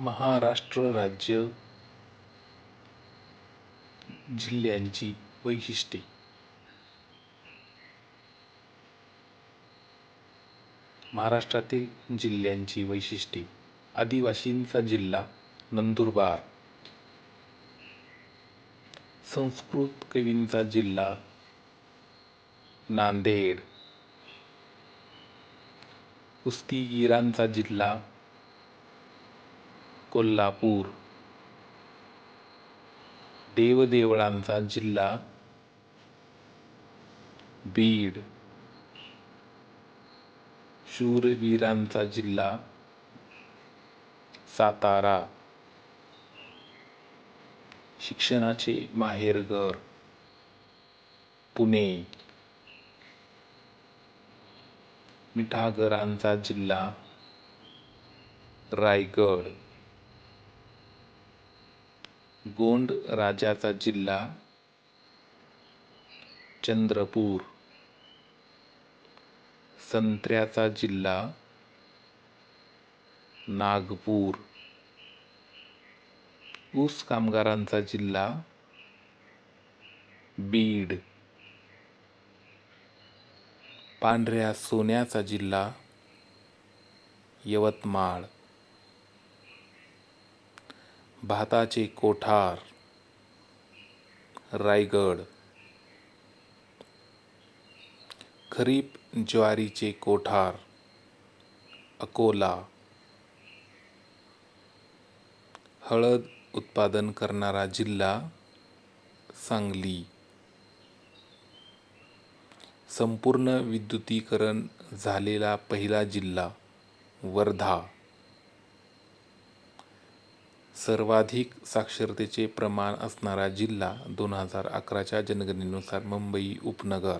महाराष्ट्र राज्य जिल्ह्यांची वैशिष्ट्ये. महाराष्ट्रातील जिल्ह्यांची वैशिष्ट्ये. आदिवासींचा जिल्हा नंदुरबार. संस्कृत कवींचा जिल्हा नांदेड. कुस्तीगीरांचा जिल्हा कोल्हापूर. देवदेवळांचा जिल्हा बीड. शूरवीरांचा जिल्हा सातारा. शिक्षणाचे माहेरघर पुणे. मिठागरांचा जिल्हा रायगड. गोंड राजाचा जिल्हा चंद्रपूर. संत्र्याचा जिल्हा नागपूर. ऊस कामगारांचा जिल्हा बीड. पांढऱ्या सोन्याचा जिल्हा यवतमाळ. भाताचे कोठार रायगड. खरीप ज्वारीचे कोठार अकोला. हळद उत्पादन करणारा जिल्हा सांगली. संपूर्ण विद्युतीकरण झालेला पहिला जिल्हा वर्धा. सर्वाधिक साक्षरतेचे प्रमाण असणारा जिल्हा दोन हजार अकराच्या जनगणनेनुसार मुंबई उपनगर.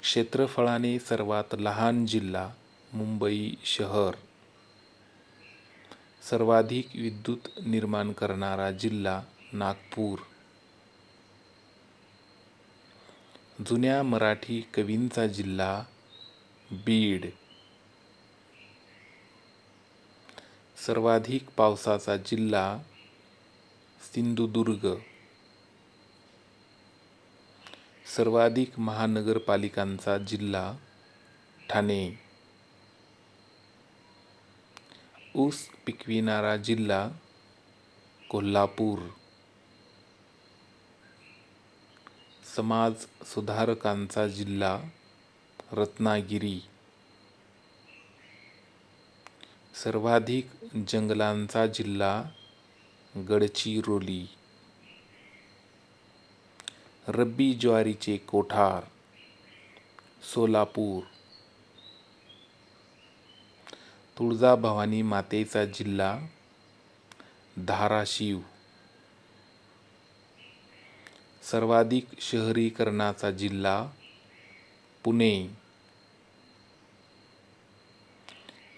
क्षेत्रफळाने सर्वात लहान जिल्हा मुंबई शहर. सर्वाधिक विद्युत निर्माण करणारा जिल्हा नागपूर. जुन्या मराठी कवींचा जिल्हा बीड. सर्वाधिक पावसाचा जिल्हा सिंधुदुर्ग. सर्वाधिक महानगरपालिकांचा जिल्हा ठाणे. ऊस पिकविणारा जिल्हा कोल्हापूर. समाज सुधारकांचा जिल्हा रत्नागिरी. सर्वाधिक जंगलांचा जिल्हा गडचिरोली. रब्बी ज्वारीचे कोठार सोलापूर. तुळजाभवानी मातेचा जिल्हा धाराशिव. सर्वाधिक शहरीकरणाचा जिल्हा पुणे.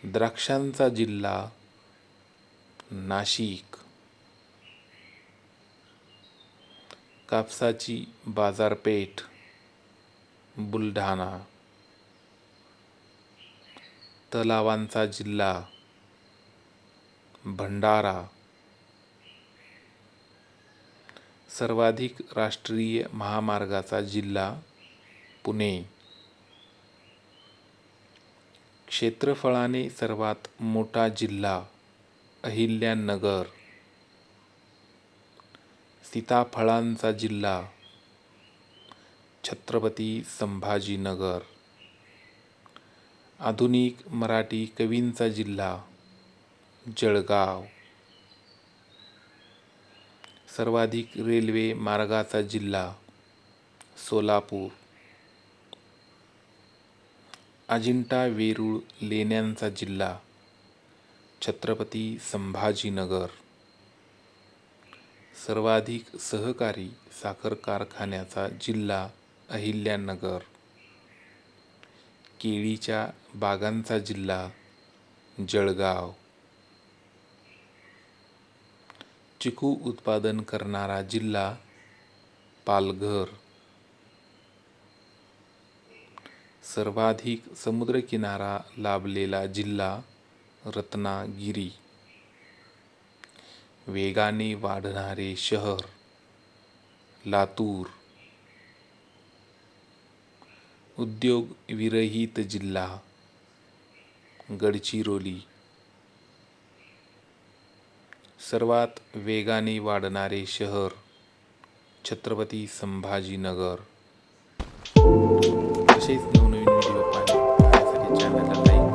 द्राक्षांचा जिल्हा नाशिक. कापसाची बाजारपेठ बुलढाणा. तलावांचा जिल्हा भंडारा. सर्वाधिक राष्ट्रीय महामार्गाचा जिल्हा पुणे. क्षेत्रफळाने सर्वात मोठा जिल्हा अहिल्यानगर. सीताफळांचा जिल्हा छत्रपती संभाजीनगर. आधुनिक मराठी कवींचा जिल्हा जळगाव. सर्वाधिक रेल्वे मार्गाचा जिल्हा सोलापूर. अजिंठा वेरूळ लेण्यांचा जिल्हा छत्रपती संभाजीनगर. सर्वाधिक सहकारी साखर कारखान्याचा जिल्हा अहिल्यानगर. केळीच्या बागांचा जिल्हा जळगाव. चिकू उत्पादन करणारा जिल्हा पालघर. सर्वाधिक समुद्रकिनारा लाभलेला जिल्हा रत्नागिरी. वेगाने वाढणारे शहर लातूर. उद्योग विरहित जिल्हा गडचिरोली. सर्वात वेगाने वाढणारे शहर छत्रपती संभाजीनगर. असेच नवनवीन व्हिडिओ पाहण्यासाठी चॅनलला लाईक